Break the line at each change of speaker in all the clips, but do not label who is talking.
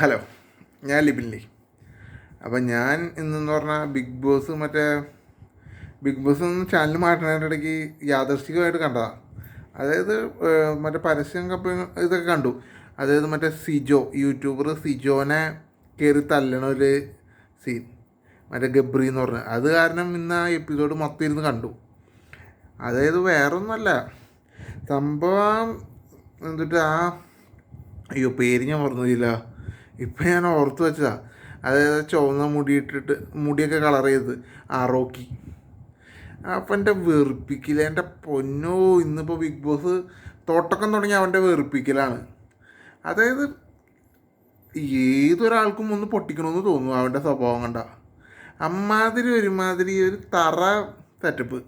Hello ഞാൻ ലിബിൻലി അപ്പം ഞാൻ ഇന്നെന്ന് പറഞ്ഞാൽ ബിഗ് ബോസ് മറ്റേ ബിഗ് ബോസ് നിന്ന് ചാനൽ മാറ്റുന്നതിന്റെ ഇടയ്ക്ക് യാദർശികമായിട്ട് കണ്ടതാണ് അതായത് മറ്റേ പരസ്യം കപ്പ ഇതൊക്കെ കണ്ടു. അതായത് മറ്റേ സിജോ യൂട്യൂബർ സിജോനെ കയറി തല്ലണ ഒരു സീൻ മറ്റേ ഗബ്രി എന്ന് പറഞ്ഞു. അത് കാരണം ഇന്ന് ആ എപ്പിസോഡ് മൊത്തം ഇരുന്ന് കണ്ടു. അതായത് വേറൊന്നുമല്ല. സംഭവം എന്നിട്ട് ആ അയ്യോ പേര് ഞാൻ പറഞ്ഞില്ല ഇപ്പം ഞാൻ ഓർത്ത് വെച്ചതാ. അതായത് ചുവന്ന മുടിയിട്ടിട്ട് മുടിയൊക്കെ കളർ ചെയ്ത് ആറോക്കി. റോക്കി അപ്പം എന്റെ വെറുപ്പിക്കില്ല എന്റെ പൊന്നോ ഇന്നിപ്പോൾ ബിഗ് ബോസ് തോട്ടക്കം തുടങ്ങി അവന്റെ വെറുപ്പിക്കലാണ്. അതായത് ഏതൊരാൾക്കും ഒന്ന് പൊട്ടിക്കണമെന്ന് തോന്നുന്നു അവന്റെ സ്വഭാവം കണ്ട. അമ്മാതിരി ഒരുമാതിരി ഒരു തറ തെറ്റപ്പ്.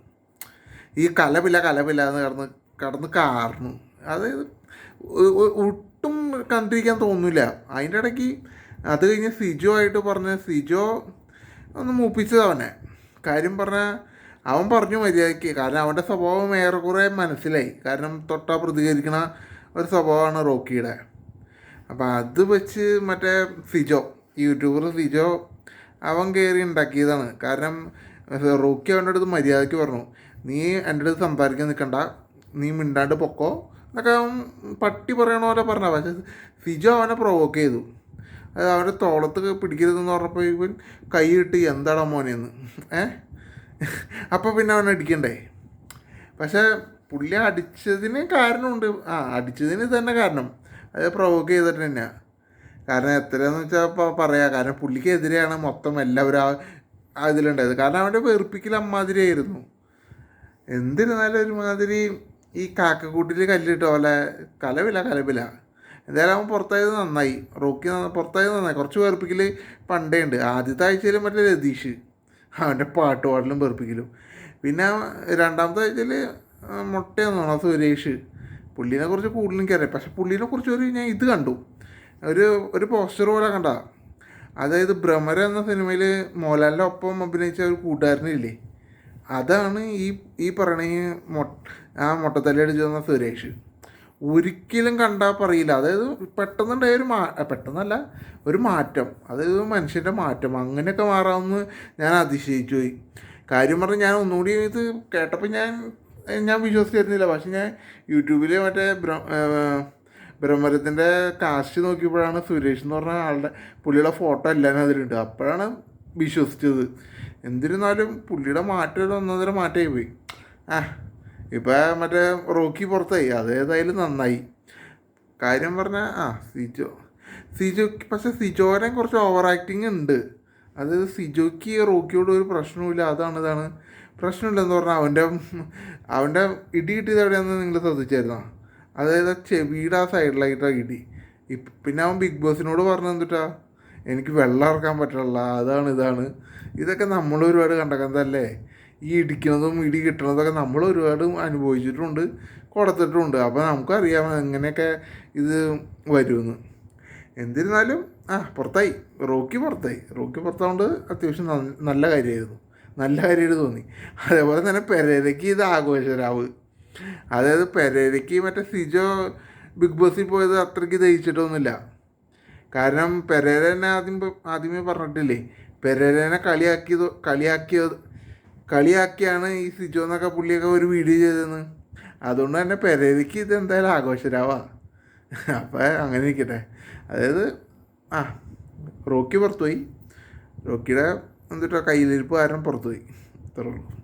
ഈ കലപില്ല കലപില്ല എന്ന് കടന്ന് കടന്ന് കാർന്നു. അതായത് ഒട്ടും കണ്ടിരിക്കാൻ തോന്നില്ല അതിന്റെ ഇടയ്ക്ക് അത് കഴിഞ്ഞ് സിജോ ആയിട്ട് പറഞ്ഞ സിജോ ഒന്ന് മൂപ്പിച്ചത് അവനെ. കാര്യം പറഞ്ഞാൽ അവൻ പറഞ്ഞു മര്യാദയ്ക്ക്. കാരണം അവന്റെ സ്വഭാവം ഏറെക്കുറെ മനസ്സിലായി. കാരണം തൊട്ടാ പ്രതികരിക്കണ ഒരു സ്വഭാവമാണ് റോക്കിയുടെ. അപ്പം അത് വെച്ച് മറ്റേ സിജോ യൂട്യൂബർ സിജോ അവൻ കയറി ഉണ്ടാക്കിയതാണ്. കാരണം റോക്കി അവന്റെ അടുത്ത് മര്യാദയ്ക്ക് പറഞ്ഞു നീ എന്റെ അടുത്ത് സംസാരിക്കാൻ നിൽക്കണ്ട നീ മിണ്ടാണ്ട് പൊക്കോ. എന്നൊക്കെ അവൻ പട്ടി പറയണ പോലെ പറഞ്ഞ പക്ഷേ സിജു അവനെ പ്രൊവോക്ക് ചെയ്തു. അത് അവന്റെ തോളത്ത് പിടിക്കരുതെന്ന് പറഞ്ഞപ്പോൾ ഇവൻ കൈ ഇട്ട് എന്താടാ മോനെന്ന് ഏ? അപ്പോൾ പിന്നെ അവൻ അടിക്കണ്ടേ? പക്ഷേ പുള്ളി അടിച്ചതിന് കാരണമുണ്ട്. ആ അടിച്ചതിന് തന്നെ കാരണം. അത് പ്രൊവോക്ക് ചെയ്തിട്ട് തന്നെയാണ് കാരണം എത്രയാന്ന് വെച്ചാൽ പറയാം. കാരണം പുള്ളിക്കെതിരെയാണ് മൊത്തം എല്ലാവരും ആ ഇതിലുണ്ടായത്. കാരണം അവന്റെ വെറുപ്പിക്കൽ അമ്മാതിരിയായിരുന്നു. എന്തിരുന്നാലും ഒരുമാതിരി ഈ കാക്കക്കൂട്ടിൽ കല്ലിട്ട പോലെ കലവില കലവില. എന്തായാലും അവൻ പുറത്തായത് നന്നായി. റോക്കി പുറത്തായത് നന്നായി. കുറച്ച് വേർപ്പിക്കൽ പണ്ടേ ഉണ്ട് ആദ്യത്തെ ആഴ്ചയിൽ മറ്റേ രതീഷ് അവന്റെ പാട്ട് പാടലും വേർപ്പിക്കലും. പിന്നെ രണ്ടാമത്തെ ആഴ്ചയിൽ മുട്ടയെന്നാണോ സുരേഷ്. പുള്ളീനെ കുറിച്ച് കൂടുതൽ എനിക്കറിയാം. പക്ഷെ പുള്ളീനെ കുറിച്ച് ഒരു ഞാൻ ഇത് കണ്ടു. ഒരു ഒരു പോസ്റ്റർ പോലെ കണ്ട. അതായത് ഭ്രമര എന്ന സിനിമയിൽ മോഹൻലാലിന്റെ ഒപ്പം അഭിനയിച്ച ഒരു കൂട്ടുകാരനില്ലേ. അതാണ് ഈ ഈ പറയണ മൊ ആ മുട്ടത്തല്ലി ചെന്ന സുരേഷ്. ഒരിക്കലും കണ്ടാൽ പറയില്ല. അതായത് പെട്ടെന്നുണ്ടായ ഒരു മാ പെട്ടെന്നല്ല ഒരു മാറ്റം. അതായത് മനുഷ്യന്റെ മാറ്റം. അങ്ങനെയൊക്കെ മാറാമെന്ന് ഞാൻ അതിശയിച്ചു പോയി. കാര്യം പറഞ്ഞാൽ ഞാൻ ഒന്നുകൂടി ഇത് കേട്ടപ്പോൾ ഞാൻ ഞാൻ വിശ്വസിച്ചിരുന്നില്ല. പക്ഷെ ഞാൻ യൂട്യൂബിൽ മറ്റേ ബ്ര ബ്രഹ്മരത്തിന്റെ കാസ്റ്റ് നോക്കിയപ്പോഴാണ് സുരേഷ് എന്ന് പറഞ്ഞ ആളുടെ പുള്ളിയുടെ ഫോട്ടോ എല്ലാം അതിലുണ്ട് അപ്പോഴാണ് വിശ്വസിച്ചത്. എന്നിരുന്നാലും പുള്ളിയുടെ മാറ്റം ഒരു മാറ്റമായി പോയി. ആ ഇപ്പം മറ്റേ റോക്കി പുറത്തായി. അതേതായാലും നന്നായി. കാര്യം പറഞ്ഞാൽ ആ സിജോ സിജോ പക്ഷെ സിജോനെ കുറച്ച് ഓവർ ആക്ടിങ് ഉണ്ട്. അത് സിജോയ്ക്ക് റോക്കിയോട് ഒരു പ്രശ്നവുമില്ല. അതാണ് ഇതാണ് പ്രശ്നമില്ലെന്ന് പറഞ്ഞാൽ അവന്റെ അവന്റെ ഇടി കിട്ടിയത് എവിടെയാണെന്ന് നിങ്ങൾ ശ്രദ്ധിച്ചായിരുന്നോ? അതായത് ചെവിയുടെ ആ സൈഡിലായിട്ടാണ് ഇടി. പിന്നെ അവൻ ബിഗ് ബോസിനോട് പറഞ്ഞു എന്തിട്ടാ? എനിക്ക് വെള്ളം ഇറക്കാൻ പറ്റില്ല. അതാണ് ഇതാണ്. ഇതൊക്കെ നമ്മൾ ഒരുപാട് കണ്ടക്കന്തല്ലേ ഈ ഇടിക്കുന്നതും ഇടി കിട്ടുന്നതൊക്കെ നമ്മൾ ഒരുപാട് അനുഭവിച്ചിട്ടുണ്ട് കൊടുത്തിട്ടുണ്ട്. അപ്പോൾ നമുക്കറിയാം എങ്ങനെയൊക്കെ ഇത് വരുമെന്ന് എന്നിരുന്നാലും ആ പുറത്തായി. റോക്കി പുറത്തായി. റോക്കി പുറത്താകൊണ്ട് അത്യാവശ്യം നല്ല കാര്യമായിരുന്നു നല്ല കാര്യമായിട്ട് തോന്നി. അതേപോലെ തന്നെ പെരേരയ്ക്ക് ഇത് ആഘോഷരാവ്. അതായത് പെരേരയ്ക്ക് മറ്റേ സിജോ ബിഗ് ബോസിൽ പോയത് അത്രയ്ക്ക് ദഹിച്ചിട്ടൊന്നുമില്ല. കാരണം പെരേരനെ ആദ്യം ആദ്യമേ പറഞ്ഞിട്ടില്ലേ? പെരേരനെ കളിയാക്കിയത് കളിയാക്കിയത് കളിയാക്കിയാണ് ഈ സിജോ എന്നൊക്കെ പുള്ളിയൊക്കെ ഒരു വീഡിയോ ചെയ്തതെന്ന്. അതുകൊണ്ട് തന്നെ പെരേരയ്ക്ക് ഇത് എന്തായാലും ആഘോഷരാവാ. അപ്പം അങ്ങനെ ഇരിക്കട്ടെ. അതായത് ആ റോക്കി പുറത്തുപോയി. റോക്കിയുടെ എന്തിട്ടോ കയ്യിലിരിപ്പ് കാരണം പുറത്തുപോയി. അത്രേ ഉള്ളൂ.